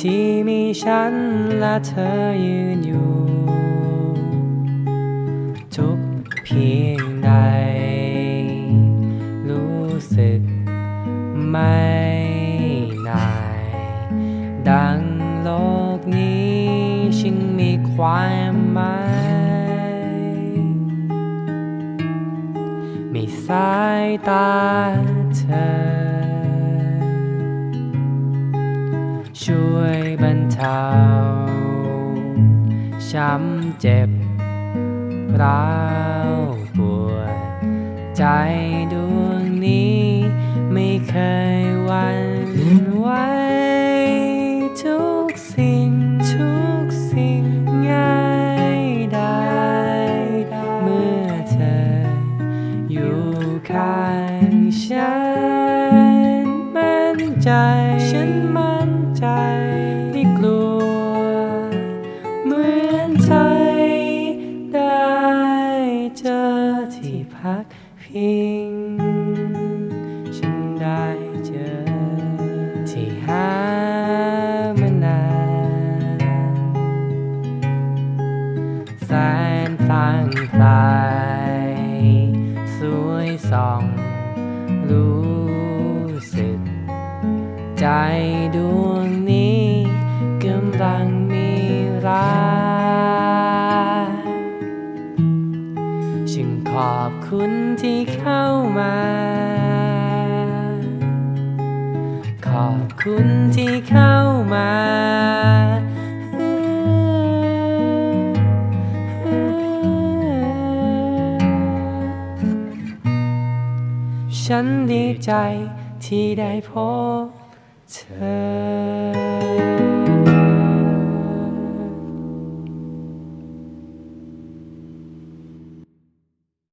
ที่มีฉันและเธอยืนอยู่ ทุกเพียงใด รู้สึกไม่นาย ดังโลกนี้ฉันมีความหมายมีสายตาเธอ ช่วยบรรเทา ช้ำเจ็บร้าวปวด ใจดวงนี้ไม่เคยหวันไหวทุกสิ่งทุกสิ่งง่ายได้เมื่อเธออยู่ข้างฉันมั่นใจฉันมั ใจ ได้เจอที่พักพิง ฉันได้เจอ ที่หามานานแสนพลางพลายสวยส่อง รู้สึก ใจดวง อบคุณที่เข้ามา ขอบคุณที่เข้ามาฉันดีใจที่ได้พบเธอ